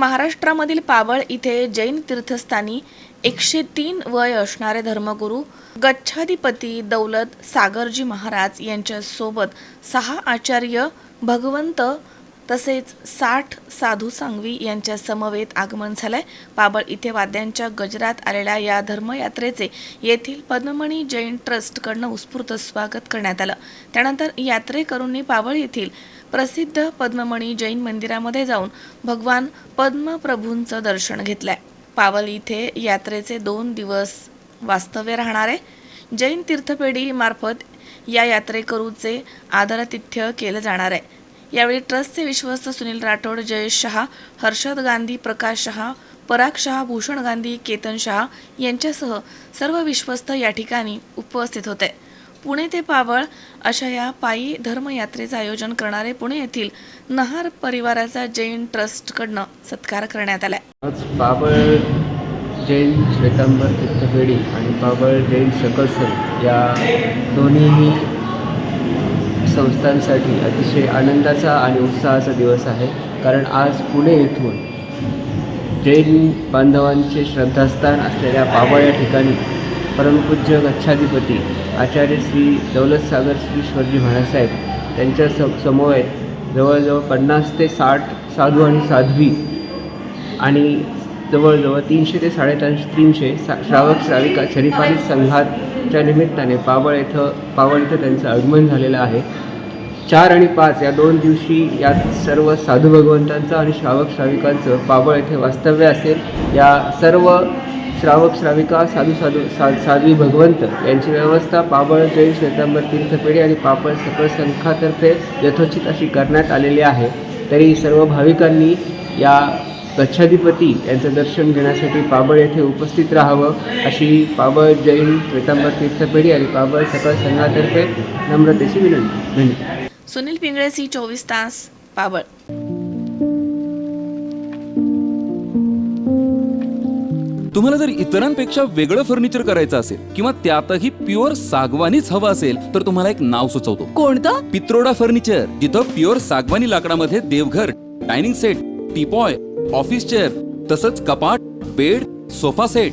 महाराष्ट्रामधील पावळ इथे जैन तीर्थस्थानी एकशे तीन वय असणारे धर्मगुरू गच्छाधिपती दौलत सागरजी महाराज यांच्यासोबत सहा आचार्य भगवंत तसेच साठ साधू सांगवी यांच्या समवेत आगमन झालंय. पाबळ इथे वाद्यांच्या गजरात आलेल्या या धर्मयात्रेचे येथील पद्ममणी जैन ट्रस्टकडनं उत्स्फूर्त स्वागत करण्यात आलं. त्यानंतर यात्रेकरूंनी पाबळ येथील प्रसिद्ध पद्ममणी जैन मंदिरामध्ये जाऊन भगवान पद्मप्रभूंचं दर्शन घेतलंय. पावल इथे यात्रेचे दोन दिवस वास्तव्य राहणार आहे. जैन तीर्थपेढी मार्फत या यात्रेकरूचे आदरातिथ्य केलं जाणार आहे. यावेळी ट्रस्टचे विश्वस्त सुनील राठोड जयेश शहा हर्षद गांधी प्रकाश शहा पराग शहा भूषण गांधी केतन शहा यांच्यासह सर्व विश्वस्त या ठिकाणी उपस्थित होते. पुणे ते पावळ अशा या पायी धर्मयात्रेचं आयोजन करणारे पुणे येथील नहार परिवाराचा जैन ट्रस्टकडनं सत्कार करण्यात आला आज बाबळ जैन श्वेतांबर तीर्थपेढी आणि बाबळ जैन सकलसर या दोन्हीही संस्थांसाठी अतिशय आनंदाचा आणि उत्साहाचा दिवस आहे. कारण आज पुणे येथून जैन बांधवांचे श्रद्धास्थान असलेल्या बाबा या ठिकाणी परमपूज्य गच्छाधिपती आचार्य श्री दौलत सागर श्रीश्वरजी महाराजसाहेब त्यांच्या स समवेत जवळजवळ पन्नास ते साठ साधू आणि साध्वी आणि जवळजवळ तीनशे ते साडेतीनशे तीनशे सा श्रावक श्राविका शरीफानी संघाच्या निमित्ताने पावळ इथं पावळ इथं त्यांचं आगमन झालेलं आहे. चार आणि पाच या दोन दिवशी या सर्व साधू भगवंतांचं आणि श्रावक श्राविकांचं पाबळ येथे वास्तव्य असेल. या सर्व श्रावक श्राविका साधू साधू सा साध्वी भगवंत यांची व्यवस्था पाबळ जैन श्वेतांबर तीर्थपेढी आणि पापळ सकळ संघातर्फे यथोचित अशी करण्यात आलेली आहे. तरी सर्व भाविकांनी या गच्छाधिपती यांचं दर्शन घेण्यासाठी पाबळ येथे उपस्थित राहावं अशी पाबळ जैन श्वेतांबर तीर्थपेढी आणि पाबळ सकळ संघातर्फे नम्रतेची विनंती. धन्यवाद. सुनील पिंगळे सी चोवीस तास पाबळ तुम्हाला जर इतरांपेक्षा वेगळं फर्निचर करायचं असेल किंवा त्यातही प्युअर सागवानीच हवं असेल तर तुम्हाला एक नाव सुचवतो. कोणतं? पित्रोडा फर्निचर जिथं प्युअर सागवानी लाकडामध्ये देवघर dining set teapoy office chair तसंच कपाट bed sofa set